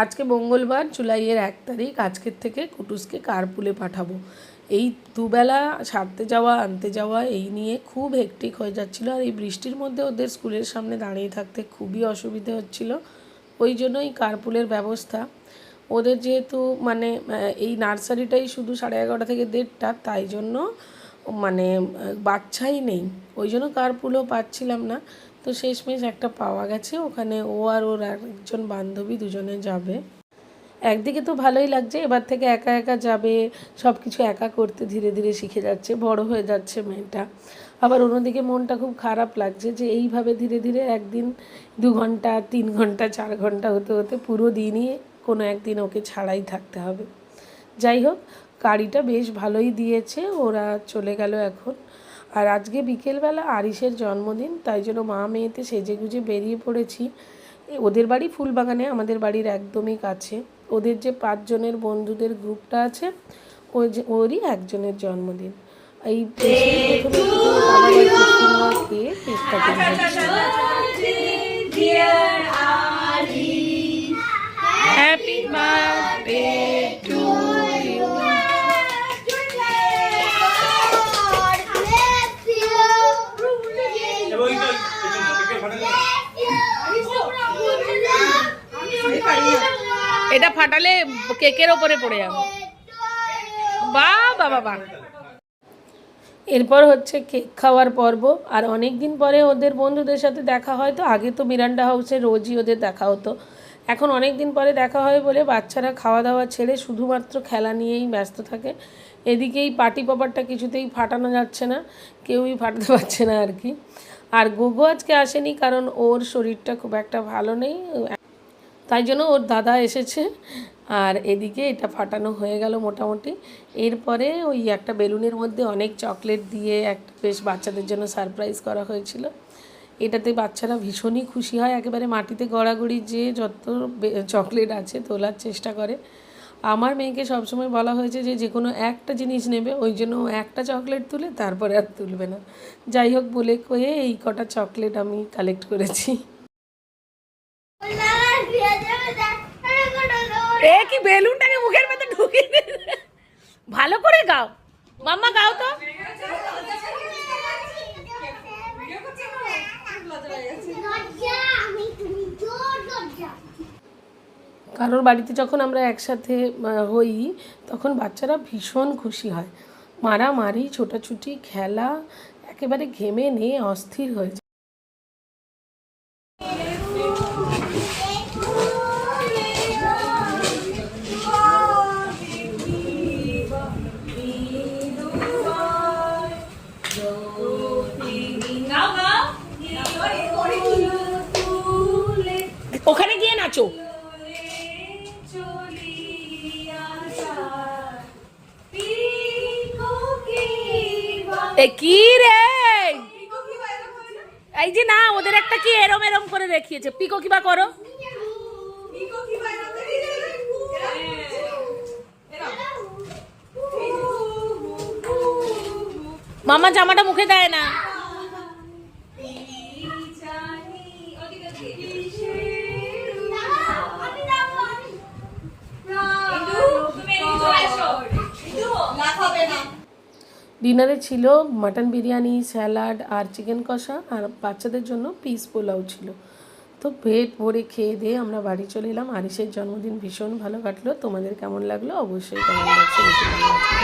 আজকে মঙ্গলবার, জুলাইয়ের এক তারিখ, আজকের থেকে কুটুসকে কারপুলে পাঠাবো? এই দুবেলা ছাড়তে যাওয়া, আনতে যাওয়া, এই নিয়ে খুব হেকটিক হয়ে যাচ্ছিল আর এই বৃষ্টির মধ্যে ওদের স্কুলের সামনে দাঁড়িয়ে থাকতে খুবই অসুবিধে হচ্ছিল। ওই জন্যই কারপুলের ব্যবস্থা। ওদের যেহেতু মানে এই নার্সারিটাই শুধু সাড়ে এগারোটা থেকে দেড়টা, তাই জন্য মানে বাচ্চাই নেই। ওই জন্য কারপুলও পাচ্ছিলাম না। তো শেষমেশ একটা পাওয়া গেছে। ওখানে ও আর ওর একজন বান্ধবী দুজনে যাবে। একদিকে তো ভালোই লাগছে, এবার থেকে একা একা যাবে সব কিছু একা করতে ধীরে ধীরে শিখে যাচ্ছে, বড় হয়ে যাচ্ছে মেয়েটা। আবার অন্যদিকে মনটা খুব খারাপ লাগছে যে এইভাবে ধীরে ধীরে একদিন দু ঘণ্টা, তিন ঘণ্টা, চার ঘণ্টা হতে হতে পুরো দিনই কোনো একদিন ওকে ছাড়াই থাকতে হবে। যাই হোক, গাড়িটা বেশ ভালোই দিয়েছে, ওরা চলে গেল এখন আর আজকে বিকেলবেলা আরিসের জন্মদিন, তাই জন্য মা মেয়েতে সেজে গুজে বেরিয়ে পড়েছি। ওদের বাড়ি ফুলবাগানে, আমাদের বাড়ির একদমই কাছে। ওদের যে পাঁচজনের বন্ধুদের গ্রুপটা আছে, ও যে, ওরই একজনের জন্মদিন। এই প্রথমে এটা ফাটালে কেকের ওপরে পড়ে যাবে। বা বাবা বা এরপর হচ্ছে কেক খাওয়ার পর্ব, আর অনেক দিন পরে ওদের বন্ধুদের সাথে দেখা হয়, তো আগে তো মিরান্ডা হাউসে রোজই ওদের দেখা হতো। এখন অনেক দিন পরে দেখা হয় বলে বাচ্চারা খাওয়া দাওয়া ছেড়ে শুধুমাত্র খেলা নিয়েই ব্যস্ত থাকে। এদিকেই পার্টি পপারটা কিছুতেই ফাটানো যাচ্ছে না, কেউই ফাটাতে পারছে না আর কি। আর গোগো আজকে আসেনি কারণ ওর শরীরটা খুব একটা ভালো নেই। তাই জন্য ওর দাদা এসেছে। আর এদিকে এটা ফাটানো হয়ে গেল মোটামুটি। এরপরে ওই একটা বেলুনের মধ্যে অনেক চকলেট দিয়ে একটা বেশ বাচ্চাদের জন্য সারপ্রাইজ করা হয়েছিল। এটাতে বাচ্চারা ভীষণই খুশি হয়। একেবারে মাটিতে গড়াগড়ি যে যত চকলেট আছে তোলার চেষ্টা করে। আমার মেয়েকে সবসময় বলা হয়েছে যে যে কোনো একটা জিনিস নেবে, ওই জন্য একটা চকলেট তুলে তারপরে আর তুলবে না। যাই হোক বলে কয়ে এই কটা চকলেট আমি কালেক্ট করেছি। কি বেলুনটাকে মুখের মধ্যে ঢুকিয়ে। ভালো করে গাও। মাম্মা, গাও তো। কারোর বাড়িতে যখন আমরা একসাথে হই, তখন বাচ্চারা ভীষণ খুশি হয়। মারামারি, ছোটাছুটি, খেলা, একেবারে ঘেমে নিয়ে অস্থির হয়ে ওখানে গিয়ে নাচো। কি রে? এই যে না, ওদের একটা কি এরম এরম করে দেখিয়েছে। পিকো কিবা করো? মামা জামাটা মুখে দেয় না। ডিনারে ছিল মাটন বিরিয়ানি স্যালাড আর চিকেন কষা আর বাচ্চাদের জন্য পিস পোলাও ছিল। তো পেট ভরে খেয়ে দিয়ে আমরা বাড়ি চলে এলাম। আরিসের জন্মদিন ভীষণ ভালো কাটলো। তোমাদের কেমন লাগল? অবশ্যই কেমন জানাবে।